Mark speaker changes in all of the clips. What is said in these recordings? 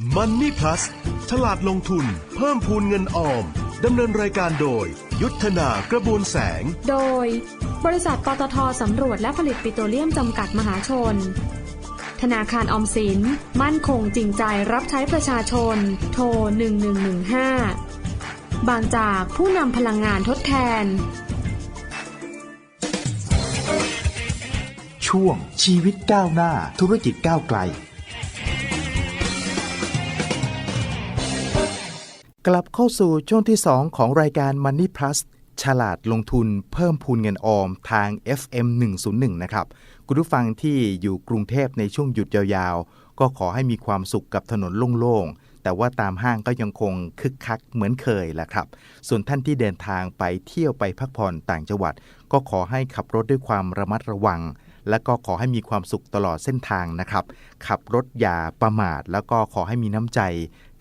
Speaker 1: Money Plus ฉลาดลงทุน เพิ่มพูนเงินออม ดำเนินรายการโดย ยุทธนากระบวนแสง
Speaker 2: โดย บริษัทปตทสำรวจและผลิตปิโตรเลียมจำกัดมหาชน ธนาคารออมสิน มั่นคงจริงใจรับใช้ประชาชน โทร 1115 บางจากผู้นำพลังงานทดแทน
Speaker 3: ช่วงชีวิตก้าวหน้าธุรกิจก้าวไกล กลับเข้าสู่ช่วงที่ 2 ของรายการ Money Plus ฉลาดลงทุนเพิ่มพูนเงินออมทาง FM 101 นะครับ คุณผู้ฟังที่อยู่กรุงเทพในช่วงหยุดยาวๆ ก็ขอให้มีความสุขกับถนนโล่งๆ แต่ว่าตามห้างก็ยังคงคึกคักเหมือนเคยแหละครับ ส่วนท่านที่เดินทางไปเที่ยวไปพักผ่อนต่างจังหวัด ก็ขอให้ขับรถด้วยความระมัดระวัง และก็ขอให้มีความสุขตลอดเส้นทางนะครับ ขับรถอย่าประมาท แล้วก็ขอให้มีน้ำใจ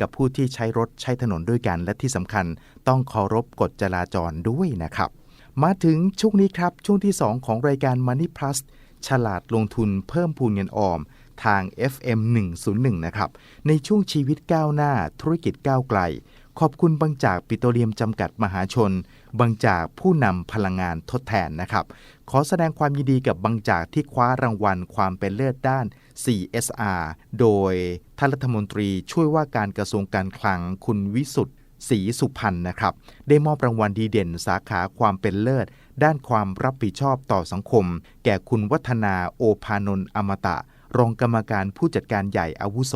Speaker 3: กับผู้ที่ใช้รถใช้ถนนด้วยกัน และที่สำคัญต้องเคารพกฎจราจรด้วยนะครับ มาถึงช่วงนี้ครับ ช่วงที่ 2 ของรายการ Money Plus ฉลาดลงทุนเพิ่มพูนเงินออม ทาง FM 101 นะครับ ในช่วงชีวิตก้าวหน้าธุรกิจก้าวไกล ขอบคุณบางจากปิโตรเลียมจำกัดมหาชน บางจากผู้นำพลังงานทดแทนนะครับ ขอแสดงความยินดีกับบางจากที่คว้ารางวัลความเป็นเลิศด้าน CSR โดยท่านรัฐมนตรีช่วยว่าการกระทรวงการคลังคุณวิสุทธ์ศรีสุพรรณนะครับ ได้มอบรางวัลดีเด่นสาขาความเป็นเลิศ ด้านความรับผิดชอบต่อสังคม แก่คุณวัฒนาโอภานนท์อมตะ รองกรรมการผู้จัดการใหญ่อาวุโส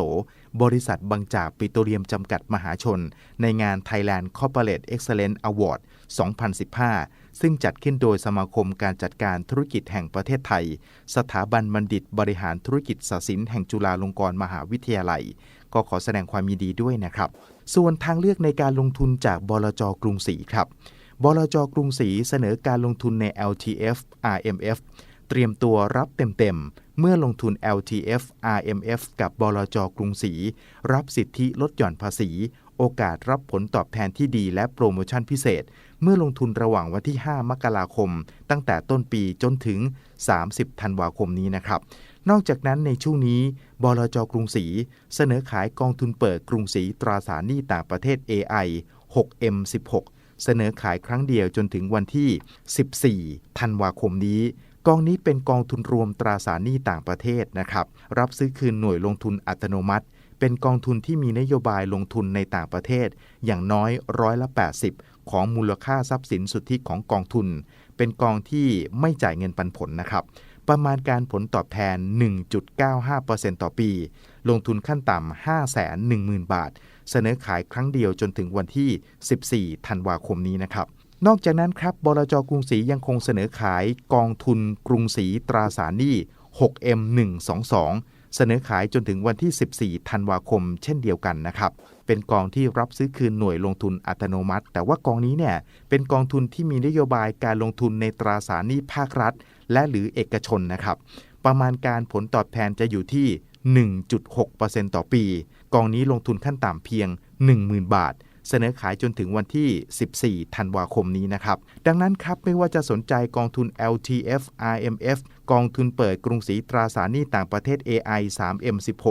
Speaker 3: บริษัทบางจากปิโตรเลียมจำกัดมหาชน ในงาน Thailand Corporate Excellence Award 2015 ซึ่งจัดขึ้นโดยสมาคมการจัดการธุรกิจแห่งประเทศไทย สถาบันบัณฑิตบริหารธุรกิจศศิลป์แห่งจุฬาลงกรณ์มหาวิทยาลัย ก็ขอแสดงความยินดีด้วยนะครับ ส่วนทางเลือกในการลงทุนจากบลจกรุงศรีครับบลจกรุงศรีเสนอการลงทุนใน LTF RMF เตรียมตัวรับเต็มๆ เมื่อลงทุน LTF RMF กับบลจกรุงศรีรับสิทธิลดหย่อนภาษี โอกาสรับผลตอบแทนที่ดีและโปรโมชั่นพิเศษ เมื่อลงทุนระหว่างวันที่ 5 มกราคม ตั้งแต่ต้นปีจนถึง 30 ธันวาคมนี้นะครับ นอกจากนั้นในช่วงนี้บลจกรุงศรีเสนอขายกองทุนเปิดกรุงศรีตราสารหนี้ต่างประเทศ AI 6M16 เสนอขายครั้งเดียวจนถึงวันที่ 14 ธันวาคมนี้กองนี้เป็นกองทุนรวมตราสารหนี้ต่างประเทศนะครับ รับซื้อคืนหน่วยลงทุนอัตโนมัติ เป็นกองทุนที่มีนโยบายลงทุนในต่างประเทศ อย่างน้อยร้อยละ 80 ของมูลค่าทรัพย์สินสุทธิของกองทุน เป็นกองที่ไม่จ่ายเงินปันผลนะครับ ประมาณการผลตอบแทน 1.95%ต่อปี ลงทุนขั้นต่ำ510,000 บาท เสนอขายครั้งเดียวจนถึงวันที่ 14 ธันวาคมนี้นะครับนอกจากนั้นครับบลจกรุงศรียังคงเสนอขายกองทุนกรุงศรีตราสารหนี้ 6M122 เสนอขายจนถึงวันที่ 14 ธันวาคม เช่นเดียวกันนะครับ เป็นกองที่รับซื้อคืนหน่วยลงทุนอัตโนมัติ แต่ว่ากองนี้เนี่ยเป็นกองทุนที่มีนโยบายการลงทุนในตราสารหนี้ภาครัฐ และหรือเอกชนนะครับ ประมาณการผลตอบแทนจะอยู่ที่ 1.6%ต่อปี กองนี้ลงทุนขั้นต่ำเพียง 10,000 บาทเสนอขายจนถึงวันที่ 14 ธันวาคมนี้นะครับ ดังนั้นครับ ไม่ว่าจะสนใจกองทุน LTF RMF กองทุนเปิดกรุงศรีตราสารหนี้ต่างประเทศ AI 3M16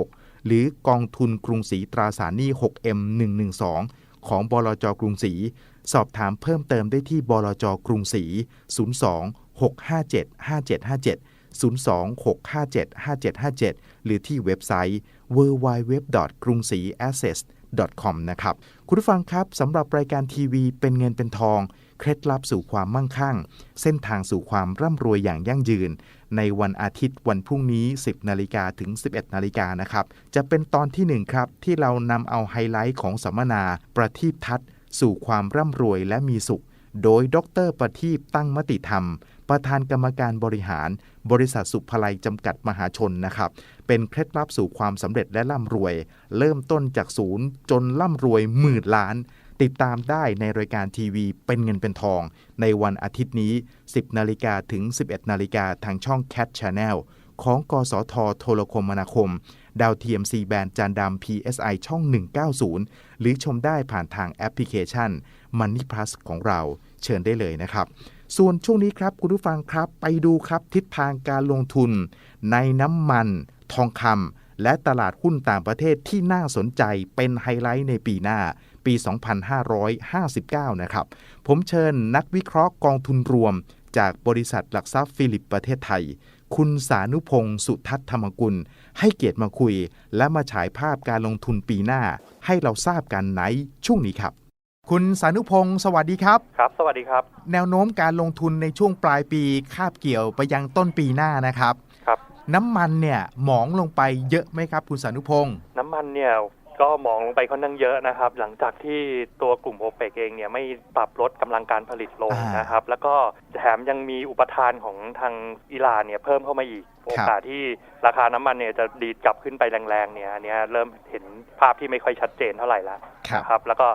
Speaker 3: หรือกองทุนกรุงศรีตราสารหนี้ 6M112 ของบลจกรุงศรีสอบถามเพิ่มเติมได้ที่บลจกรุงศรี 02 657 5757 02-657-5757 หรือที่เว็บไซต์ www. กรุงศรี access com นะครับ คุณผู้ฟังครับสำหรับรายการทีวีเป็นเงินเป็นทอง เคล็ดลับสู่ความมั่งคั่ง เส้นทางสู่ความร่ำรวยอย่างยั่งยืน ในวันอาทิตย์วันพรุ่งนี้ 10 นาฬิกาถึง 11 นาฬิกานะครับ จะเป็นตอนที่ 1 ครับ ที่เรานำเอาไฮไลท์ของสัมมนา ประทีปทัศน์ สู่ความร่ำรวยและมีสุข โดยดรประทีปตั้งมติธรรม ประธานกรรมการบริหาร บริษัทสุภไลจำกัดมหาชนนะครับ เป็นเคล็ดลับสู่ความสำเร็จและร่ำรวย เริ่มต้นจากศูนย์จนร่ำรวยหมื่นล้าน ติดตามได้ในรายการทีวีเป็นเงินเป็นทอง ในวันอาทิตย์นี้ 10 นาฬิกาถึง 11 นาฬิกาทางช่อง Cat Channel ของ กสทโทรคมนาคม ดาวเทียม C แบนจานดำ PSI ช่อง 190 หรือชมได้ผ่านทางแอปพลิเคชัน Money Plus ของเราเชิญได้เลยนะครับ ส่วนช่วงนี้ครับคุณผู้ฟังครับไปดูครับทิศทางการลงทุน ในน้ำมัน ทองคำและตลาดหุ้นต่างประเทศที่น่าสนใจเป็นไฮไลท์ในปีหน้า ปี 2559 นะครับ ผมเชิญนักวิเคราะห์กองทุนรวม จากบริษัทหลักทรัพย์ฟิลิปประเทศไทย คุณสานุพงศ์สุทัศน์ธรรมกุล ให้เกียรติมาคุย และมาฉายภาพการลงทุนปีหน้า ให้เราทราบกันในช่วงนี้ครับคุณสานุพงศ์สวัสดีครับ
Speaker 4: ครับ สวัสดีครับ
Speaker 3: แนวโน้มการลงทุนในช่วงปลายปีคาบเกี่ยวไปยังต้นปีหน้านะครับ
Speaker 4: ครับ
Speaker 3: น้ำมันเนี่ยหมองลงไปเยอะไหมครับ คุณสานุพงศ์
Speaker 4: น้ำมันเนี่ย ก็มองลงไปค่อนข้างเยอะนะครับ หลังจากที่ตัวกลุ่มโอเปกเองเนี่ยไม่ปรับลดกำลังการผลิตลงนะครับ แล้วก็แถมยังมีอุปทานของทางอิหร่านเนี่ยเพิ่มเข้ามาอีกโอกาสที่ราคาน้ำมันเนี่ยจะดีดกลับขึ้นไปแรงๆเนี่ยอันเนี้ยเริ่มเห็นภาพที่ไม่ค่อยชัดเจนเท่าไหร่ละ
Speaker 3: ครับ
Speaker 4: นะครับ แล้วก็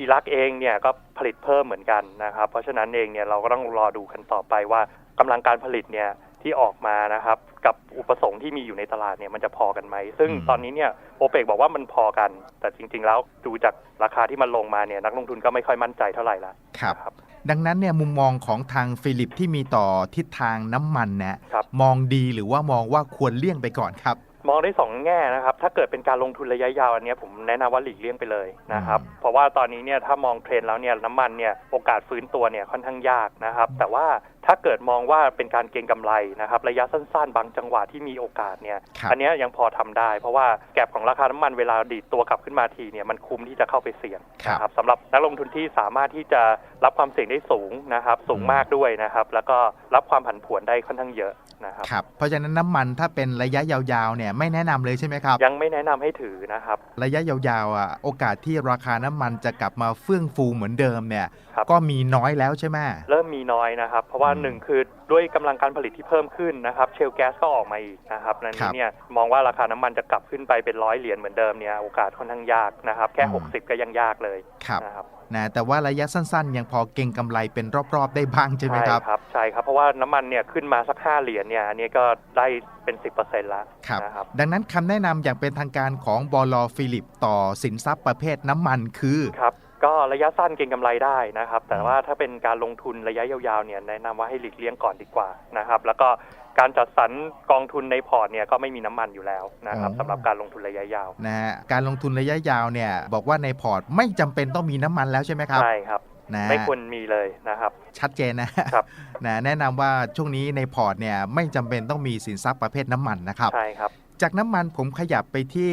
Speaker 4: อิรักเองเนี่ยก็ผลิตเพิ่มเหมือนกันนะครับ เพราะฉะนั้นเองเนี่ยเราก็ต้องรอดูกันต่อไปว่ากำลังการผลิตเนี่ย ที่ออกมานะครับกับอุปสงค์ที่มีอยู่ในตลาดเนี่ยมันจะพอกันไหม ซึ่ง
Speaker 3: อืม
Speaker 4: ตอนนี้เนี่ยโอเปกบอกว่ามันพอกัน แต่จริง ๆ แล้วดูจากราคาที่มันลงมาเนี่ยนักลงทุนก็ไม่ค่อยมั่นใจเท่าไหร่ละ
Speaker 3: ครับ
Speaker 4: นะครับ
Speaker 3: ดังนั้นเนี่ยมุมมองของทางฟิลิปที่มีต่อทิศทางน้ำมันเนี่ย
Speaker 4: ครับ
Speaker 3: มองดีหรือว่ามองว่าควรเลี่ยงไปก่อนครับ
Speaker 4: มองได้สองแง่นะครับ ถ้าเกิดเป็นการลงทุนระยะยาวอันเนี้ยผมแนะนำว่าหลีกเลี่ยงไปเลยนะครับ
Speaker 3: อืม
Speaker 4: เพราะว่าตอนนี้เนี่ยถ้ามองเทรนด์แล้วเนี่ยน้ำมันเนี่ยโอกาสฟื้นตัวเนี่ยค่อนข้างยากนะครับ แต่ว่าถ้าเกิดมองว่าเป็นการเก็งกำไรนะครับ ระยะสั้นๆ บางจังหวะที่มีโอกาสเนี่ย
Speaker 3: ครับ
Speaker 4: อันเนี้ยยังพอทำได้ เพราะว่าแก็บของราคาน้ำมันเวลาดีดตัวกลับขึ้นมาทีเนี่ยมันคุ้มที่จะเข้าไปเสี่ยง
Speaker 3: ครับ
Speaker 4: นะครับสำหรับนักลงทุนที่สามารถที่จะรับความเสี่ยงได้สูงนะครับ สูง
Speaker 3: อืม
Speaker 4: มากด้วยนะครับ แล้วก็รับความผันผวนได้ค่อนข้างเยอะ นะครับ
Speaker 3: ครับเพราะฉะนั้นน้ำมันถ้าเป็นระยะยาวๆเนี่ยไม่แนะนำเลยใช่ไหมครับ
Speaker 4: ยังไม่แนะนำให้ถือนะครับ
Speaker 3: ระยะยาวๆอะโอกาสที่ราคาน้ำมันจะกลับมาเฟื่องฟูเหมือนเดิมเนี่ย
Speaker 4: ครับ
Speaker 3: ก็มีน้อยแล้วใช่ไหม
Speaker 4: เริ่มมีน้อยนะครับ เพราะว่า
Speaker 3: อืม
Speaker 4: หนึ่งคือด้วยกำลังการผลิตที่เพิ่มขึ้นนะครับเชลแก๊สก็ออกมาอีกนะครับนั้น
Speaker 3: ครับ
Speaker 4: เนี่ยมองว่าราคาน้ำมันจะกลับขึ้นไปเป็นร้อยเหรียญเหมือนเดิมเนี่ยโอกาสค่อนข้างยากนะครับแค่
Speaker 3: อืม
Speaker 4: 60 ก็ยังยากเลย
Speaker 3: ครับ
Speaker 4: นะครับ
Speaker 3: นะแต่ว่าระยะสั้นๆ ยังพอเก็งกำไรเป็นรอบๆ ได้บ้างใช่ไหมครับ
Speaker 4: ครับ ใช่ครับ เพราะว่าน้ำมันเนี่ยขึ้นมาสัก 5 เหรียญเนี่ยอันนี้ก็ได้เป็น 10%แล้ว
Speaker 3: ครับ
Speaker 4: นะครับ
Speaker 3: ดังนั้นคำแนะนำอย่างเป็นทางการของบลฟิลิปต่อสินทรัพย์ประเภทน้ำมันคือ
Speaker 4: ครับก็ระยะสั้นเก็งกำไรได้นะครับ แต่ว่าถ้าเป็นการลงทุนระยะยาวๆเนี่ยแนะนำว่าให้หลีกเลี่ยงก่อนดีกว่านะครับ แล้วก็ การจัดสรรกองทุนในพอร์ตเนี่ยก็ไม่มีน้ำมันอยู่แล้วนะครับ
Speaker 3: อ๋อ
Speaker 4: สำหรับการลงทุนระยะยาว
Speaker 3: นะฮะการลงทุนระยะยาวเนี่ยบอกว่าในพอร์ตไม่จำเป็นต้องมีน้ำมันแล้วใช่ไหมครับ
Speaker 4: ใช่ครับ
Speaker 3: นะ
Speaker 4: ไม่ควรมีเลยนะครับ
Speaker 3: ชัดเจนนะครับนะแนะนำว่าช่วงนี้ในพอร์ตเนี่ยไม่จำเป็นต้องมีสินทรัพย์ประเภทน้ำมันนะครับ
Speaker 4: ใช่ครับ
Speaker 3: จากน้ำมันผมขยับไปที่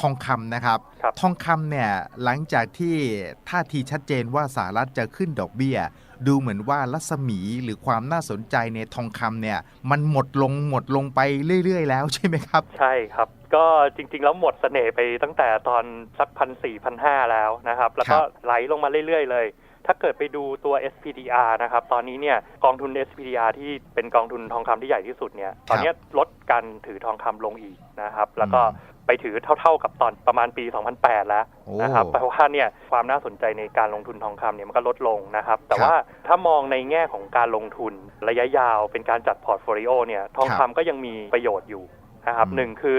Speaker 3: ทองคำนะครับ
Speaker 4: ครับ
Speaker 3: ทองคำเนี่ยหลังจากที่ท่าทีชัดเจนว่าสหรัฐจะขึ้นดอกเบี้ย ดูเหมือนว่ารัศมีหรือความน่าสนใจในทองคำเนี่ย มันหมดลงหมดลงไปเรื่อย ๆ แล้วใช่ไหมครับ
Speaker 4: ใช่ครับ ก็จริง ๆ แล้วหมดเสน่ห์ไปตั้งแต่ตอนสักพันสี่พันห้าแล้วนะครับ แล้วก็
Speaker 3: ครับ
Speaker 4: ไหลลงมาเรื่อย ๆ เลยถ้าเกิดไปดูตัว SPDR นะครับ ตอนนี้เนี่ยกองทุน SPDR ที่เป็นกองทุนทองคำที่ใหญ่ที่สุดเนี่ย ตอนเนี้ยลดการถือทองคำลงอีกนะครับ แล้วก็
Speaker 3: อืม
Speaker 4: ไปถือเท่า ๆกับตอนประมาณปี 2008 แล้ว
Speaker 3: โอ้
Speaker 4: นะครับแปลว่าเนี่ยความน่าสนใจในการลงทุนทองคำเนี่ยมันก็ลดลงนะครับ แต่
Speaker 3: ครับ
Speaker 4: ว่าถ้ามองในแง่ของการลงทุนระยะยาวเป็นการจัดพอร์ตโฟลิโอเนี่ยทอง
Speaker 3: ครับ
Speaker 4: คำก็ยังมีประโยชน์อยู่นะครับ
Speaker 3: อืม
Speaker 4: หนึ่งคือ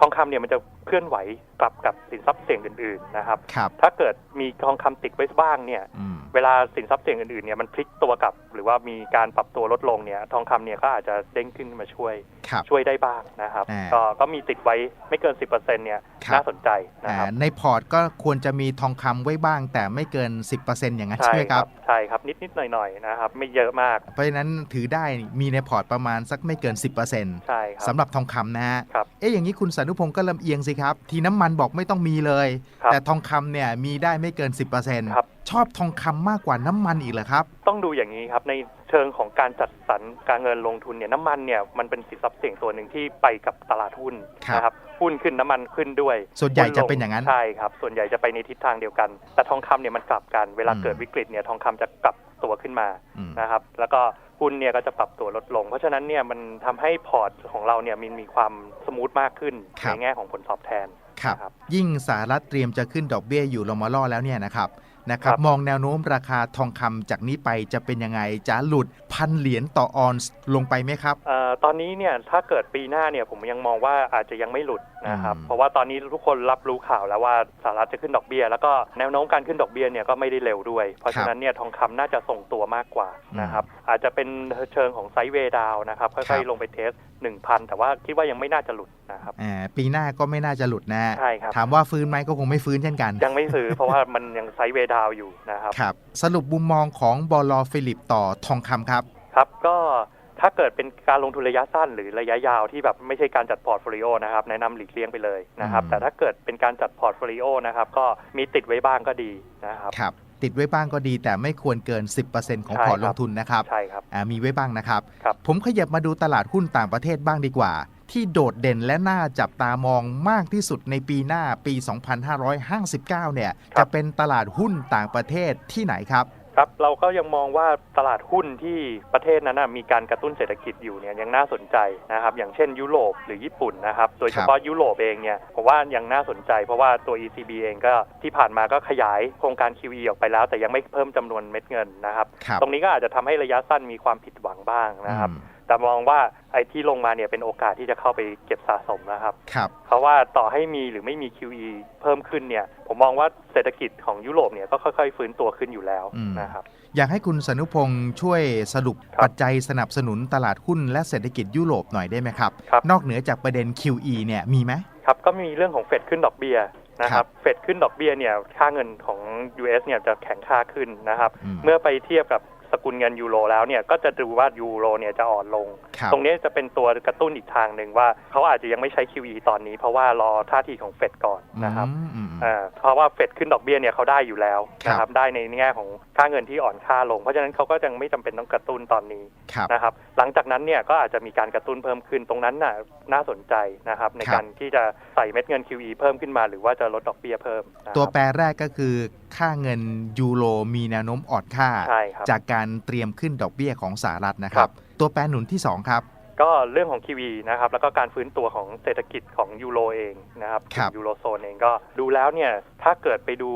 Speaker 4: ทองคำเนี่ยมันจะ เคลื่อนไหวกลับกับสินทรัพย์เสี่ยงอื่นๆนะครับ
Speaker 3: ครับ
Speaker 4: ถ้าเกิดมีทองคำติดไว้บ้างเนี่ย
Speaker 3: อืม
Speaker 4: เวลาสินทรัพย์เสี่ยงอื่นๆเนี่ยมันพลิกตัวกลับ หรือว่ามีการปรับตัวลดลงเนี่ย ทองคำเนี่ยก็อาจจะเด้งขึ้นมาช่วย
Speaker 3: ครับ
Speaker 4: ช่วยได้บ้างนะครับ
Speaker 3: อ่า
Speaker 4: ก็ก็มีติดไว้ไม่เกิน 10%เนี่ย
Speaker 3: ครับ
Speaker 4: น่าสนใจนะครับ
Speaker 3: อ่าในพอร์ตก็ควรจะมีทองคำไว้บ้าง แต่ไม่เกิน 10%อย่างนั้น
Speaker 4: ใช่
Speaker 3: ใช่ไหม
Speaker 4: ค
Speaker 3: ค
Speaker 4: รั
Speaker 3: รั
Speaker 4: บบใช่ครับนิดนิดๆหน่อยหน่อยๆนะครับไม่เยอะมาก
Speaker 3: เพราะฉะนั้นถือได้มีในพอร์ตประมาณสักไม่เกิน 10%
Speaker 4: ใช่ครับ
Speaker 3: สำหรับทองคำนะฮะ
Speaker 4: ครับ
Speaker 3: เอ๊ะอย่างนี้คุณสานุพงศ์ก็ลำเอียงสิครับ ทีน้ำมันบอกไม่ต้องมีเลย
Speaker 4: ครับ
Speaker 3: แต่ทองคำเนี่ยมีได้ไม่เกิน
Speaker 4: ครับ
Speaker 3: 10%ชอบทองคำมากกว่าน้ำมันอีกเหรอครับ
Speaker 4: ต้องดูอย่างนี้ครับ ในเชิงของการจัดสรรการเงินลงทุนเนี่ยน้ำมันเนี่ยมันเป็นสินทรัพย์เสี่ยงตัวหนึ่งที่ไปกับตลาดหุ้น
Speaker 3: ครับ
Speaker 4: นะครับหุ้นขึ้นน้ำมันขึ้นด้วย
Speaker 3: ส่วนใหญ่
Speaker 4: หุ้ล
Speaker 3: จะเป็นอย่างนั้น
Speaker 4: ใช่ครับ ส่วนใหญ่จะไปในทิศทางเดียวกัน แต่ทองคำเนี่ยมันกลับกันเวลา
Speaker 3: อืม
Speaker 4: เกิดวิกฤตเนี่ยทองคำจะกลับตัวขึ้นมา
Speaker 3: อืม
Speaker 4: นะครับ แล้วก็ หุ้นเนี่ยก็จะปรับตัวลดลง เพราะฉะนั้นเนี่ยมันทำให้พอร์ตของเราเนี่ยมันมีความสมูทมากขึ้น
Speaker 3: ครับ
Speaker 4: ในแง่ของผลตอบแทน
Speaker 3: ครับ
Speaker 4: นะครับ
Speaker 3: ยิ่งสหรัฐเตรียมจะขึ้นดอกเบี้ยอยู่ลงมาล่อแล้วเนี่ยนะครับ นะครับ
Speaker 4: ครับ
Speaker 3: มองแนวโน้มราคาทองคำจากนี้ไปจะเป็นยังไงจะหลุด1,000เหรียญต่อออนซ์ลงไปไหมครับ
Speaker 4: เอ่อตอนนี้เนี่ยถ้าเกิดปีหน้าเนี่ยผมยังมองว่าอาจจะยังไม่หลุดนะครับ
Speaker 3: อืม
Speaker 4: เพราะว่าตอนนี้ทุกคนรับรู้ข่าวแล้วว่าสหรัฐจะขึ้นดอกเบี้ยแล้วก็แนวโน้มการขึ้นดอกเบี้ยเนี่ยก็ไม่ได้เร็วด้วย เพราะฉะนั้นเนี่ยทองคำน่าจะส่งตัวมากกว่านะครับอาจจะเป็นเชิงของไซด์เวย์ดาวน์นะครับค่อยๆลงไปเทส1,000 แต่ว่าคิดว่ายังไม่น่าจะหลุดนะครับ
Speaker 3: อ่าปีหน้าก็ไม่น่าจะหลุดนะ
Speaker 4: ใช่ครับ
Speaker 3: ถามว่าฟื้นไหมก็คงไม่ฟื้นเช่นกัน
Speaker 4: ยังไม่ซื้อเพราะว่ามันยังไซด์เวย์ดาวน์อยู่นะครับ
Speaker 3: ครับ สรุปมุมมองของบอลฟิลิปต่อทองคำครับ
Speaker 4: ครับก็ถ้าเกิดเป็นการลงทุนระยะสั้นหรือระยะยาวที่แบบไม่ใช่การจัดพอร์ตโฟลิโอนะครับแนะนำหลีกเลี่ยงไปเลยนะครับ
Speaker 3: อืม
Speaker 4: แต่ถ้าเกิดเป็นการจัดพอร์ตโฟลิโอนะครับก็มีติดไว้บ้างก็ดีนะครับ
Speaker 3: ครับติดไว้บ้างก็ดี แต่ไม่ควรเกิน 10%ของ
Speaker 4: ใช่
Speaker 3: พอร์ต
Speaker 4: ค
Speaker 3: ล
Speaker 4: รับ
Speaker 3: งทุนนะครับ
Speaker 4: ใช่ครับ
Speaker 3: อ่ามีไว้บ้างนะครับ
Speaker 4: ครับ
Speaker 3: ผมขยับมาดูตลาดหุ้นต่างประเทศบ้างดีกว่า ที่โดดเด่นและน่าจับตามองมากที่สุดในปีหน้าปี 2559 เนี่ย
Speaker 4: ครับ
Speaker 3: จะเป็นตลาดหุ้นต่างประเทศที่ไหนครับ
Speaker 4: ครับ เราก็ยังมองว่าตลาดหุ้นที่ประเทศนั้นนะมีการกระตุ้นเศรษฐกิจอยู่เนี่ยยังน่าสนใจนะครับ อย่างเช่นยุโรปหรือญี่ปุ่นนะครับ โดยเฉพาะยุโรปเองเนี่ยผมว่ายังน่าสนใจ เพราะว่าตัว ECB เองก็ที่ผ่านมาก็ขยายโครงการ QE ออกไปแล้ว แต่ยังไม่เพิ่มจำนวนเม็ดเงินนะครับ
Speaker 3: ครับ
Speaker 4: ตรงนี้ก็อาจจะทำให้ระยะสั้นมีความผิดหวังบ้างนะครับ
Speaker 3: อืม
Speaker 4: แต่มองว่าไอ้ที่ลงมาเนี่ยเป็นโอกาสที่จะเข้าไปเก็บสะสมนะครับ
Speaker 3: ครับ
Speaker 4: เพราะว่าต่อให้มีหรือไม่มี QE เพิ่มขึ้นเนี่ย ผมมองว่าเศรษฐกิจของยุโรปเนี่ยก็ค่อย ๆ ฟื้นตัวขึ้นอยู่แล้ว
Speaker 3: อืม
Speaker 4: นะครับ
Speaker 3: อยากให้คุณสนุพงศ์ช่วยสรุป
Speaker 4: ครับ
Speaker 3: ปัจจัยสนับสนุนตลาดหุ้นและเศรษฐกิจยุโรปหน่อยได้ไหมครับ
Speaker 4: ครับ
Speaker 3: นอกเหนือจากประเด็น QE เนี่ยมีไหม
Speaker 4: ครับก็มีเรื่องของเฟดขึ้นดอกเบี้ยนะค
Speaker 3: ครั
Speaker 4: รับบเฟดขึ้นดอกเบี้ยเนี่ยค่าเงินของ US เนี่ยจะแข็งค่าขึ้นนะครับ
Speaker 3: อืม
Speaker 4: เมื่อไปเทียบกับ สกุลเงินยูโรแล้วเนี่ยก็จะดูว่ายูโรเนี่ยจะอ่อนลง
Speaker 3: ครับ
Speaker 4: ตรงนี้จะเป็นตัวกระตุ้นอีกทางหนึ่งว่าเขาอาจจะยังไม่ใช้ QE ตอนนี้ เพราะว่ารอท่าทีของเฟดก่อนนะครับ
Speaker 3: อืมอืม
Speaker 4: อ่าเพราะว่าเฟดขึ้นดอกเบี้ยเนี่ยเขาได้อยู่แล้วนะค
Speaker 3: ครั
Speaker 4: รับบได้ในแง่ของค่าเงินที่อ่อนค่าลง เพราะฉะนั้นเขาก็ยังไม่จำเป็นต้องกระตุ้นตอนนี้
Speaker 3: ครับ
Speaker 4: นะครับหลังจากนั้นเนี่ยก็อาจจะมีการกระตุ้นเพิ่มขึ้นตรงนั้นน่ะน่าสนใจนะครับใน
Speaker 3: ครับ
Speaker 4: การที่จะใส่เม็ดเงิน QE เพิ่มขึ้นมา หรือว่าจะลดดอกเบี้ยเพิ่มนะครับ
Speaker 3: ตัวแปรแรกก็คือ ค่าเงินยูโรมีแนวโน้มอ่อนค่า
Speaker 4: ใช่ครับ
Speaker 3: จากการเตรียมขึ้นดอกเบี้ยของสหรัฐนะค
Speaker 4: ครั
Speaker 3: รับ
Speaker 4: บ
Speaker 3: ตัวแปรหนุนที่ 2 ครับ
Speaker 4: ก็เรื่องของ QE นะครับ แล้วก็การฟื้นตัวของเศรษฐกิจของยูโรเองนะครับ
Speaker 3: ครับ
Speaker 4: ยูโรโซนเองก็ดูแล้วเนี่ย ถ้าเกิดไปดู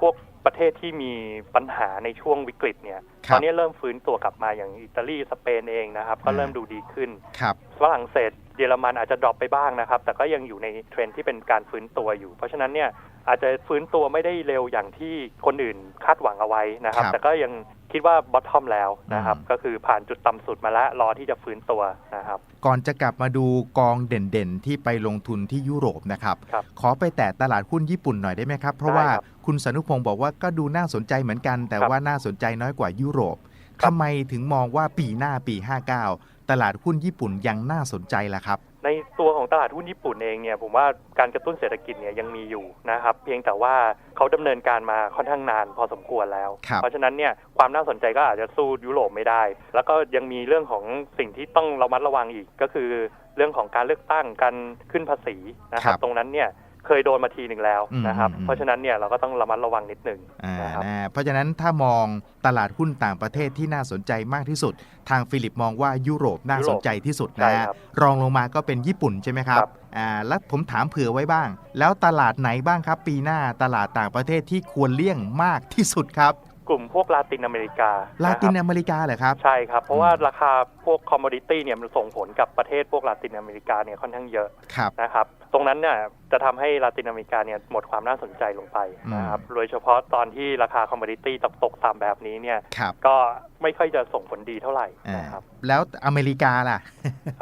Speaker 4: พวกประเทศที่มีปัญหาในช่วงวิกฤตเนี่ย
Speaker 3: ค
Speaker 4: ต
Speaker 3: รั
Speaker 4: อบ นนี้เริ่มฟื้นตัวกลับมาอย่างอิตาลี สเปนเองนะครับ ก็
Speaker 3: อ่า
Speaker 4: เริ่มดูดีขึ้น
Speaker 3: ครับ
Speaker 4: ฝรั่งเศส เยอรมันอาจจะดรอปไปบ้างนะครับ แต่ก็ยังอยู่ในเทรนด์ที่เป็นการฟื้นตัวอยู่ เพราะฉะนั้นเนี่ยอาจจะฟื้นตัวไม่ได้เร็วอย่างที่คนอื่นคาดหวังเอาไว้นะครับ
Speaker 3: ครับ
Speaker 4: แต่ก็ยังคิดว่าบอททอมแล้วนะครับ
Speaker 3: อืม
Speaker 4: ก็คือผ่านจุดต่ำสุดมาแล้วรอที่จะฟื้นตัวนะครับ
Speaker 3: ก่อนจะกลับมาดูกองเด่นๆ ที่ไปลงทุนที่ยุโรปนะครับ
Speaker 4: ครับ
Speaker 3: ขอไปแตะตลาดหุ้นญี่ปุ่นหน่อยได้ไหมครับ เพราะ
Speaker 4: ได้
Speaker 3: ว่า
Speaker 4: ครับ
Speaker 3: คุณสนุพงศ์บอกว่าก็ดูน่าสนใจเหมือนกัน แต่
Speaker 4: ครับ
Speaker 3: ว่าน่าสนใจน้อยกว่ายุโรป
Speaker 4: ครับ
Speaker 3: ทำไมถึงมองว่าปีหน้าปี 59 ตลาดหุ้นญี่ปุ่นยังน่าสนใจล่ะครับ
Speaker 4: ในตัวของตลาดหุ้นญี่ปุ่นเองเนี่ยผมว่าการกระตุ้นเศรษฐกิจเนี่ยยังมีอยู่นะครับเพียงแต่ว่าเขาดำเนินการมาค่อนข้างนานพอสมควรแล้ว
Speaker 3: ครับ
Speaker 4: เพราะฉะนั้นเนี่ยความน่าสนใจก็อาจจะสู้ยุโรปไม่ได้ แล้วก็ยังมีเรื่องของสิ่งที่ต้องระมัดระวังอีกก็คือ เรื่องของการเลือกตั้งการขึ้นภาษีนะครับ ตรงนั้นเนี่ย เคยโดนมาทีหนึ่งแล้วนะครับ
Speaker 3: อืมอืม
Speaker 4: เพราะฉะนั้นเนี่ยเราก็ต้องระมัดระวังนิดหนึ่ง
Speaker 3: อ่า
Speaker 4: นะครับ
Speaker 3: นะเพราะฉะนั้นถ้ามองตลาดหุ้นต่างประเทศที่น่าสนใจมากที่สุด ทางฟิลิปมองว่ายุโรปน่าสนใจที่สุด
Speaker 4: ใช่
Speaker 3: นะฮะ
Speaker 4: ครับ
Speaker 3: รองลงมาก็เป็นญี่ปุ่นใช่ไหมครับ
Speaker 4: ครับ
Speaker 3: อ่าแล้วผมถามเผื่อไว้บ้าง แล้วตลาดไหนบ้างครับ ปีหน้าตลาดต่างประเทศที่ควรเลี่ยงมากที่สุดครับ
Speaker 4: กลุ่มพวกลาตินอเมริกา
Speaker 3: ลา
Speaker 4: นะครับ
Speaker 3: ตินอเมริกาเหรอครับ
Speaker 4: ใช่ครับ เพราะว่า
Speaker 3: อืม
Speaker 4: ราคาพวกคอมมอดิตี้เนี่ยมันส่งผลกับประเทศพวกลาตินอเมริกาเนี่ยค่อนข้างเยอะ
Speaker 3: ครับ
Speaker 4: นะครับ ตรงนั้นเนี่ยจะทำให้ลาตินอเมริกาเนี่ยหมดความน่าสนใจลงไปนะครับ โดยเฉพาะตอนที่ราคาคอมมอดิตี้ตกตกต่ำแบบนี้เนี่ย
Speaker 3: ครับ
Speaker 4: ก็ไม่ค่อยจะส่งผลดีเท่าไหร่
Speaker 3: อ่า
Speaker 4: นะครับ
Speaker 3: แล้วอเมริกาล่ะ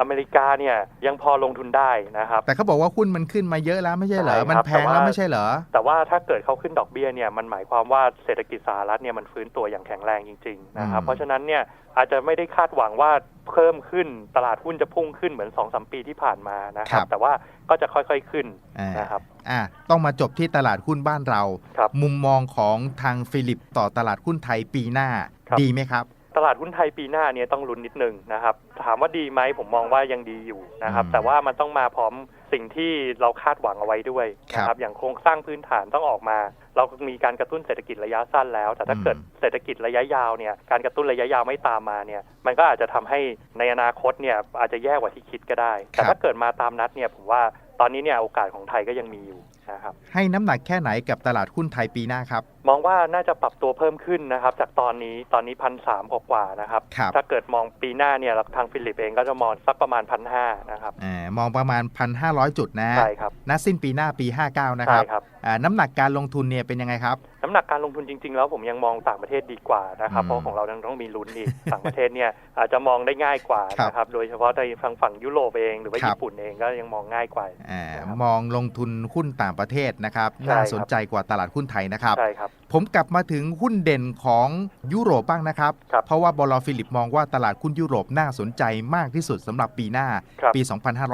Speaker 4: อเมริกาเนี่ยยังพอลงทุนได้นะครับ
Speaker 3: แต่เขาบอกว่าหุ้นมันขึ้นมาเยอะแล้วไม่ใช่เหรอ
Speaker 4: ใช่ครับ
Speaker 3: มันแพง
Speaker 4: แต่ว่า
Speaker 3: แล้วไม่ใช่เหรอ
Speaker 4: แต่ว่าถ้าเกิดเขาขึ้นดอกเบี้ยเนี่ยมันหมายความว่าเศรษฐกิจสหรัฐเนี่ยมันฟื้นตัวอย่างแข็งแรงจริงๆนะครับ
Speaker 3: อืม
Speaker 4: เพราะฉะนั้นเนี่ยอาจจะไม่ได้คาดหวังว่าเพิ่มขึ้นตลาดหุ้นจะพุ่งขึ้นเหมือน2อสปีที่ผ่านมานะครับ แต่ว่าก็จะค่อยๆขึ้น
Speaker 3: อ่า
Speaker 4: นะครับ
Speaker 3: อ่าต้องมาจบที่ตลาดหุ้นบ้านเรา
Speaker 4: ครับ
Speaker 3: มุมมองของทางฟิลิปต่อตลาดหุ้นไทยปีหน้า
Speaker 4: ครับ
Speaker 3: ดีไหมครับ
Speaker 4: ตลาดหุ้นไทยปีหน้าเนี่ยต้องลุ้นนิดนึงนะครับ ถามว่าดีไหมผมมองว่ายังดีอยู่นะครับ
Speaker 3: อืม
Speaker 4: แต่ว่ามันต้องมาพร้อม สิ่งที่เราคาดหวังเอาไว้ด้วยนะค
Speaker 3: ครั
Speaker 4: รั
Speaker 3: บบ
Speaker 4: อย่างโครงสร้างพื้นฐานต้องออกมา เรามีการกระตุ้นเศรษฐกิจระยะสั้นแล้ว แต่ถ้า
Speaker 3: อืม
Speaker 4: เกิดเศรษฐกิจระยะยาวเนี่ยการกระตุ้นระยะยาวไม่ตามมาเนี่ยมันก็อาจจะทำให้ในอนาคตเนี่ยอาจจะแย่กว่าที่คิดก็ได้ แต่ถ้าเกิดมาตามนัดเนี่ยผมว่าตอนนี้เนี่ยโอกาสของไทยก็ยังมีอยู่ นะครับ
Speaker 3: ให้น้ำหนักแค่ไหนกับตลาดหุ้นไทยปีหน้าครับ
Speaker 4: มองว่าน่าจะปรับตัวเพิ่มขึ้นนะครับ จากตอนนี้ตอนนี้พันสามกว่าๆนะครับ
Speaker 3: ครับ
Speaker 4: ถ้าเกิดมองปีหน้าเนี่ยทางฟิลิปเองก็จะมองสักประมาณพันห้านะครับ
Speaker 3: อ่ามองประมาณ 1,500 จุดนะ
Speaker 4: ใช่ครับ
Speaker 3: ณสิ้นปีหน้าปี 59 นะค
Speaker 4: ใช่
Speaker 3: รับ
Speaker 4: ครับ
Speaker 3: อ่าน้ำหนักการลงทุนเนี่ยเป็นยังไงครับ
Speaker 4: น้ำหนักการลงทุนจริง ๆ แล้วผมยังมองต่างประเทศดีกว่านะครับ
Speaker 3: อืม
Speaker 4: เพราะของเรายังต้องมีลุ้นอีก ต่างประเทศเนี่ยอาจจะมองได้ง่ายกว่า
Speaker 3: ครับ
Speaker 4: นะครับ โดยเฉพาะในฝั่งฝั่งยุโรปเองหรือว่า
Speaker 3: ครับ
Speaker 4: ญี่ปุ่นเองก็ยังมองง่ายกว่า
Speaker 3: อ่า
Speaker 4: นะครับ
Speaker 3: มองลงทุนหุ้นต่างประเทศนะครับ
Speaker 4: ใช่
Speaker 3: น่า
Speaker 4: ครับ
Speaker 3: สนใจกว่าตลาดหุ้นไทยนะครับ
Speaker 4: ใช่ครับ
Speaker 3: ผมกลับมาถึงหุ้นเด่นของยุโรปบ้างนะครับ
Speaker 4: ครับ
Speaker 3: เพราะว่าบลฟิลิปมองว่าตลาดหุ้นยุโรปน่าสนใจมากที่สุดสำหรับปีหน้า
Speaker 4: ครับ
Speaker 3: ปี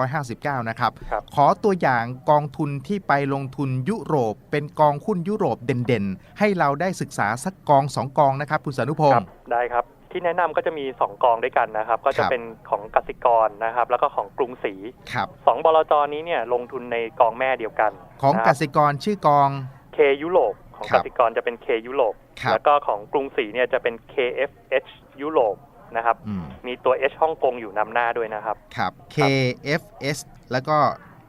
Speaker 3: 2559 นะครับ
Speaker 4: ครับ
Speaker 3: ขอตัวอย่างกองทุนที่ไปลงทุนยุโรป เป็นกองหุ้นยุโรปเด่นๆ ให้เราได้ศึกษาสักกองสองกองนะครับ คุณสานุพง
Speaker 4: ครั
Speaker 3: ศ์
Speaker 4: บได้ครับ ที่แนะนำก็จะมี 2 กองด้วยกันนะครับ ก็จะ
Speaker 3: ครับ
Speaker 4: เป็นของกสิกรนะครับ แล้วก็ของกรุงศรี
Speaker 3: ครับ
Speaker 4: สองบลจนี้เนี่ยลงทุนในกองแม่เดียวกัน
Speaker 3: ของ
Speaker 4: นะ
Speaker 3: ก
Speaker 4: ครับ
Speaker 3: สิกรชื่อกอง
Speaker 4: K ยุโรปของ
Speaker 3: ครั
Speaker 4: ก
Speaker 3: บ
Speaker 4: สิกรจะเป็น K ยุโรป
Speaker 3: ครับ
Speaker 4: แล้วก็ของกรุงศรีเนี่ยจะเป็น KFH ยุโรปนะครับ
Speaker 3: อืม
Speaker 4: มีตัว H ฮ่องกงอยู่นำหน้าด้วยนะครับ
Speaker 3: ครับ KFS แล้วก็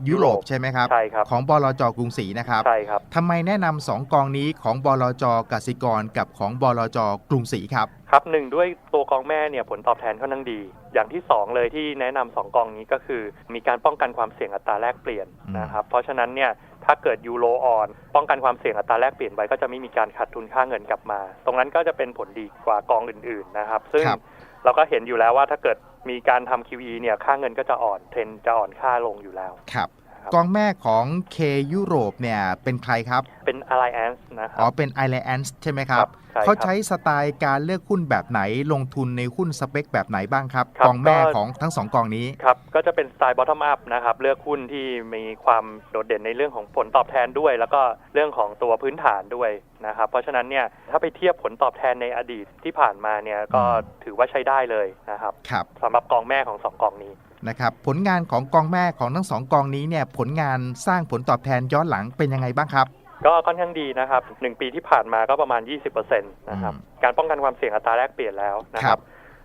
Speaker 3: ยุโรปใช่ไหมครับ
Speaker 4: ใช่ครับ
Speaker 3: ของบลจกรุงศรีนะครับ
Speaker 4: ใช่ครับ
Speaker 3: ทำไมแนะนำสองกองนี้ของบลจกสิกรกับของบลจกรุงศรีครับ
Speaker 4: ครับหนึ่งด้วยตัวกองแม่เนี่ยผลตอบแทนค่อนข้างดี อย่างที่สองเลยที่แนะนำสองกองนี้ก็คือ มีการป้องกันความเสี่ยงอัตราแลกเปลี่ยน
Speaker 3: อืม
Speaker 4: นะครับเพราะฉะนั้นเนี่ยถ้าเกิดยูโรออน ป้องกันความเสี่ยงอัตราแลกเปลี่ยนไว้ก็จะไม่มีการขาดทุนค่าเงินกลับมา ตรงนั้นก็จะเป็นผลดีกว่ากองอื่นๆนะครับ ซึ่ง
Speaker 3: ครับ
Speaker 4: เราก็เห็นอยู่แล้วว่าถ้าเกิด มีการทำ QE เนี่ยค่าเงินก็จะอ่อนเทรนจะอ่อนค่าลงอยู่แล้ว
Speaker 3: ครับ
Speaker 4: ครับ
Speaker 3: กองแม่ของ K ยุโรปเนี่ยเป็นใครครับ
Speaker 4: เป็น Alliance นะค
Speaker 3: อ๋
Speaker 4: รั
Speaker 3: อ
Speaker 4: บ
Speaker 3: เป็น Alliance ใช่ไหมครับ
Speaker 4: ครับใช่ครับ
Speaker 3: เขาใช้สไตล์การเลือกหุ้นแบบไหนลงทุนในหุ้นสเปคแบบไหนบ้างครับ
Speaker 4: ครับ
Speaker 3: กองแม่
Speaker 4: ก็
Speaker 3: ของทั้งสองกองนี้
Speaker 4: ครับ ก็จะเป็นสไตล์ bottom up นะครับ เลือกหุ้นที่มีความโดดเด่นในเรื่องของผลตอบแทนด้วย แล้วก็เรื่องของตัวพื้นฐานด้วยนะครับ เพราะฉะนั้นเนี่ยถ้าไปเทียบผลตอบแทนในอดีตที่ผ่านมาเนี่ยก็
Speaker 3: อืม
Speaker 4: ถือว่าใช้ได้เลยนะครับ
Speaker 3: ครับ
Speaker 4: สำหรับกองแม่ของสองกองนี้
Speaker 3: นะครับผลงานของกองแม่ของทั้งสองกองนี้เนี่ยผลงานสร้างผลตอบแทนย้อนหลังเป็นยังไงบ้างครับ
Speaker 4: ก็ค่อนข้างดีนะครับหนึ่งปีที่ผ่านมาก็ประมาณ 20%นะครับ
Speaker 3: อืม
Speaker 4: การป้องกันความเสี่ยงอัตราแลกเปลี่ยนแล้วนะ
Speaker 3: ค
Speaker 4: ค
Speaker 3: รั
Speaker 4: รับบ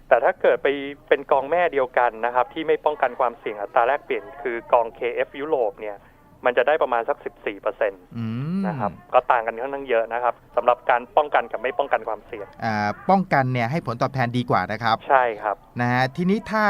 Speaker 4: แต่ถ้าเกิดไปเป็นกองแม่เดียวกันนะครับที่ไม่ป้องกันความเสี่ยงอัตราแลกเปลี่ยน คือกอง KF ยุโรปเนี่ยมันจะได้ประมาณสัก 14%
Speaker 3: อืม
Speaker 4: นะครับก็ต่างกันค่อนข้างเยอะนะครับสำหรับการป้องกันกับไม่ป้องกันความเสี่ยง
Speaker 3: อ่าป้องกันเนี่ยให้ผลตอบแทนดีกว่านะครับ
Speaker 4: ใช่ครับ
Speaker 3: นะฮะทีนี้ถ้า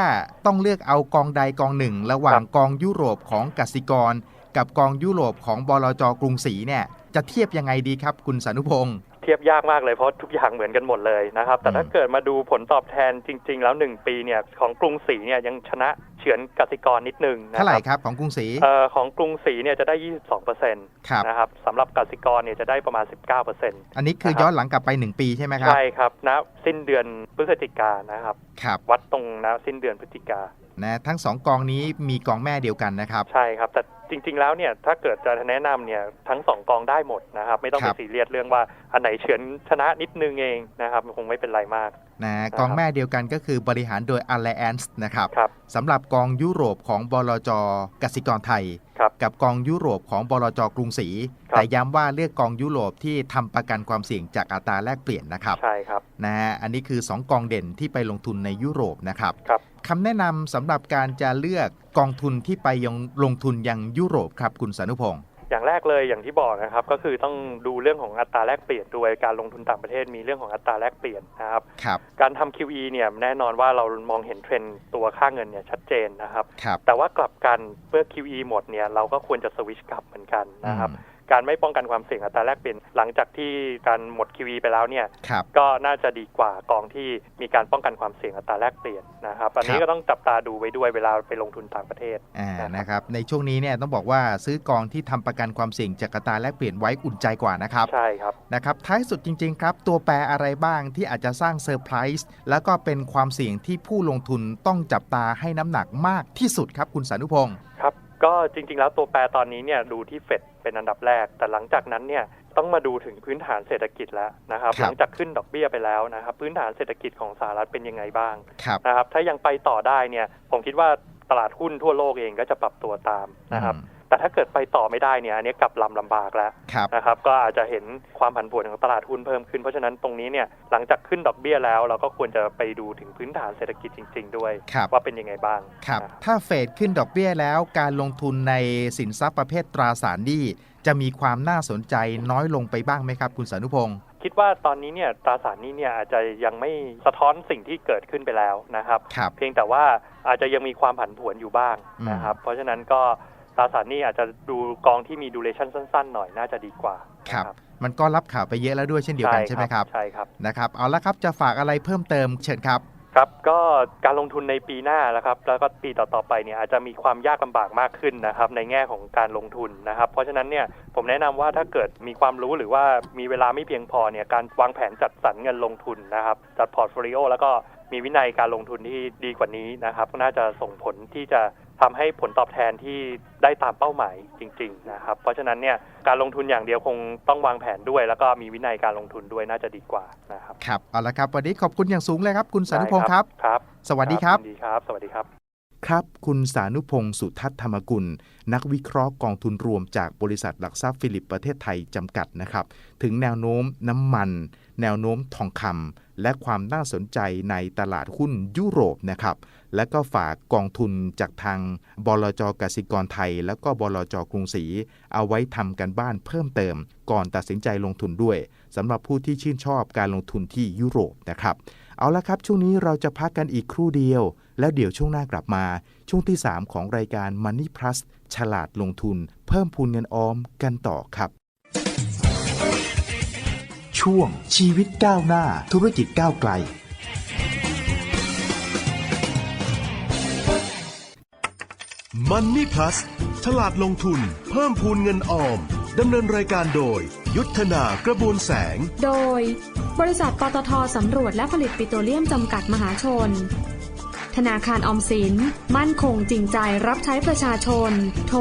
Speaker 3: ต้องเลือกเอากองใดกองหนึ่ง ระหว่าง
Speaker 4: ครับ
Speaker 3: กองยุโรปของกสิกร กับกองยุโรปของบลจกรุงศรีเนี่ยจะเทียบยังไงดีครับ คุณสานุพงศ์
Speaker 4: เทียบยากมากเลยเพราะทุกอย่างเหมือนกันหมดเลยนะครับ แต่ถ้า
Speaker 3: อืม
Speaker 4: เกิดมาดูผลตอบแทนจริง ๆ แล้ว 1 ปีเนี่ยของกรุงศรีเนี่ยยังชนะเฉือนกสิกรนิดนึงนะ
Speaker 3: เท่าไหร่
Speaker 4: ครับ
Speaker 3: ครับของกรุงศรี
Speaker 4: เอ่อของกรุงศรีเนี่ยจะได้ 22%
Speaker 3: ครับ
Speaker 4: นะครับสำหรับกสิกรเนี่ยจะได้ประมาณ 19%
Speaker 3: อันนี้คือ
Speaker 4: นะครับ
Speaker 3: ย้อนหลังกลับไป 1 ปีใช่ไหมครับ
Speaker 4: ใช่ครับณสิ้นเดือนพฤศจิกายนนะครับ
Speaker 3: ครับ
Speaker 4: วัดตรงณสิ้นเดือนพฤศจิกา
Speaker 3: นะทั้งสองกองนี้มีกองแม่เดียวกันนะครับ
Speaker 4: ใช่ครับแต่จริง ๆ แล้วเนี่ยถ้าเกิดจะแนะนำเนี่ยทั้งสองกองได้หมดนะครับ ไม่ต้อง
Speaker 3: ค
Speaker 4: ไป
Speaker 3: รับ
Speaker 4: ซีเรียสเรื่องว่าอันไหนเฉือนชนะนิดนึงเองนะครับคงไม่เป็นไรมาก
Speaker 3: นะ
Speaker 4: ครับ
Speaker 3: กองแม่เดียวกันก็คือบริหารโดย Alliance นะครับ
Speaker 4: ครับ
Speaker 3: สำหรับกองยุโรปของบลจกสิกรไทย
Speaker 4: ครับ
Speaker 3: กับกองยุโรปของบลจกรุงศรี
Speaker 4: ครับ
Speaker 3: แต่ย้ำว่าเลือกกองยุโรปที่ทำประกันความเสี่ยงจากอัตราแลกเปลี่ยนนะครับ
Speaker 4: ใช่ครับ
Speaker 3: นะฮะอันนี้คือ 2 กองเด่นที่ไปลงทุนในยุโรปนะครับ
Speaker 4: ครับ
Speaker 3: คำแนะนำสำหรับการจะเลือกกองทุนที่ไปยังลงทุนยังยุโรปครับคุณสานุพงศ์
Speaker 4: อย่างแรกเลยอย่างที่บอกนะครับ ก็คือต้องดูเรื่องของอัตราแลกเปลี่ยนด้วยการลงทุนต่างประเทศมีเรื่องของอัตราแลกเปลี่ยนนะครับ
Speaker 3: ครับ
Speaker 4: การทำ QE เนี่ยแน่นอนว่าเรามองเห็นเทรนด์ตัวค่าเงินเนี่ยชัดเจนนะครับ
Speaker 3: ครับ
Speaker 4: แต่ว่ากลับกันเมื่อ QE หมดเนี่ยเราก็ควรจะสวิชกลับเหมือนกันนะครับ
Speaker 3: อืม
Speaker 4: การไม่ป้องกันความเสี่ยงอัตราแลกเปลี่ยนหลังจากที่การหมด QE ไปแล้วเนี่ย
Speaker 3: ครับ
Speaker 4: ก็น่าจะดีกว่ากองที่มีการป้องกันความเสี่ยงอัตราแลกเปลี่ยนนะครับอันนี้
Speaker 3: ครับ
Speaker 4: ก็ต้องจับตาดูไว้ด้วยเวลาไปลงทุนต่างประเทศ
Speaker 3: อ่า
Speaker 4: นะครับ
Speaker 3: นะครับในช่วงนี้เนี่ยต้องบอกว่าซื้อกองที่ทำประกันความเสี่ยงจากอัตราแลกเปลี่ยนไว้อุ่นใจกว่านะครับ
Speaker 4: ใช่ครับ
Speaker 3: นะครับท้ายสุดจริงๆครับตัวแปรอะไรบ้างที่อาจจะสร้างเซอร์ไพรส์แล้วก็เป็นความเสี่ยงที่ผู้ลงทุนต้องจับตาให้น้ำหนักมากที่สุดครับคุณสานุพงศ์
Speaker 4: ครับ ก็จริง ๆ แล้วตัวแปรตอนนี้เนี่ยดูที่เฟดเป็นอันดับแรก แต่หลังจากนั้นเนี่ยต้องมาดูถึงพื้นฐานเศรษฐกิจแล้วนะครับ
Speaker 3: ครับ
Speaker 4: หลังจากขึ้นดอกเบี้ยไปแล้วนะครับ พื้นฐานเศรษฐกิจของสหรัฐเป็นยังไงบ้าง
Speaker 3: ครับ
Speaker 4: นะครับ ถ้ายังไปต่อได้เนี่ยผมคิดว่าตลาดหุ้นทั่วโลกเองก็จะปรับตัวตามนะครับ
Speaker 3: อืม
Speaker 4: แต่ถ้าเกิดไปต่อไม่ได้เนี่ยอันนี้กลับลำลำบากแล้ว
Speaker 3: ครับ
Speaker 4: นะครับก็อาจจะเห็นความผันผวนของตลาดหุ้นเพิ่มขึ้น เพราะฉะนั้นตรงนี้เนี่ยหลังจากขึ้นดอกเบี้ยแล้ว เราก็ควรจะไปดูถึงพื้นฐานเศรษฐกิจจริง ๆ ด้วย
Speaker 3: ครับ
Speaker 4: ว่าเป็นยังไงบ้าง
Speaker 3: ครับ
Speaker 4: นะครับ
Speaker 3: ถ้าเฟดขึ้นดอกเบี้ยแล้วการลงทุนในสินทรัพย์ประเภทตราสารหนี้จะจะมีความน่าสนใจน้อยลงไปบ้างไหมครับ คุณสานุพงศ์
Speaker 4: คิดว่าตอนนี้เนี่ยตราสารหนี้เนี่ยอาจจะยังไม่สะท้อนสิ่งที่เกิดขึ้นไปแล้วนะครับ
Speaker 3: ครับ
Speaker 4: เพียงแต่ว่าอาจจะยังมีความผันผวนอยู่บ้างนะครับ เพราะฉะนั้นก็ ตราสารหนี้อาจจะดูกองที่มีดูเรชั่นสั้น ๆ หน่อยน่าจะดีกว่า
Speaker 3: ครับ
Speaker 4: นะ
Speaker 3: มันก็รับข่าวไปเยอะแล้วด้วยเช่นเดียวกันใช่ไหมครับ
Speaker 4: ใช่ครับ
Speaker 3: นะครับเอาละครับจะฝากอะไรเพิ่มเติมเชิญครับ
Speaker 4: ครับก็การลงทุนในปีหน้าแล้วครับแล้วก็ปีต่อๆไปเนี่ยอาจจะมีความยากลำบากมากขึ้นนะครับในแง่ของการลงทุนนะครับ เพราะฉะนั้นเนี่ยผมแนะนำว่าถ้าเกิดมีความรู้หรือว่ามีเวลาไม่เพียงพอเนี่ยการวางแผนจัดสรรเงินลงทุนนะครับจัดพอร์ตโฟลิโอแล้วก็ มีวินัยการลงทุนที่ดีกว่านี้นะครับก็น่าจะส่งผลที่จะทำให้ผลตอบแทนที่ได้ตามเป้าหมายจริง ๆ นะครับ เพราะฉะนั้นเนี่ยการลงทุนอย่างเดียวคงต้องวางแผนด้วย แล้วก็มีวินัยการลงทุนด้วยน่าจะดีกว่านะครับ
Speaker 3: ครับเอาละครับ วันนี้ขอบคุณอย่างสูงเลยครับ คุณสานุพงศ์ครับ
Speaker 4: ครับ
Speaker 3: สวัสดีครับ
Speaker 4: ยินดีครับ สวัสดีครับ
Speaker 3: ครับ คุณสานุพงศ์สุทัศน์ธรรมกุล นักวิเคราะห์กองทุนรวมจากบริษัทหลักทรัพย์ฟิลิปประเทศไทยจำกัดนะครับ ถึงแนวโน้มน้ำมัน แนวโน้มทองคำและความน่าสนใจในตลาดหุ้นยุโรปนะครับ และก็ฝากกองทุนจากทางบลจกสิกรไทย แล้วก็บลจกรุงศรีเอาไว้ทำกันบ้านเพิ่มเติม ก่อนตัดสินใจลงทุนด้วยสำหรับผู้ที่ชื่นชอบการลงทุนที่ยุโรปนะครับ เอาละครับ ช่วงนี้เราจะพักกันอีกครู่เดียว แล้วเดี๋ยวช่วงหน้ากลับมา ช่วงที่ 3 ของรายการ Money Plus ฉลาดลงทุน เพิ่มพูนเงินออมกันต่อครับ ช่วงชีวิตก้าวหน้า ธุรกิจก้าวไกล
Speaker 1: Money Plus ฉลาดลงทุน เพิ่มพูนเงินออมดำเนินรายการโดย ยุทธนากระบวนแสง
Speaker 2: โดย บริษัทปตทสำรวจและผลิตปิโตรเลียมจำกัดมหาชน ธนาคารออมสิน มั่นคงจริงใจรับใช้ประชาชน โทร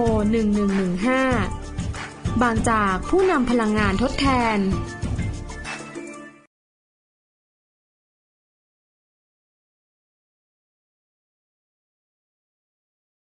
Speaker 2: 1115 บางจากผู้นำพลังงานทดแทน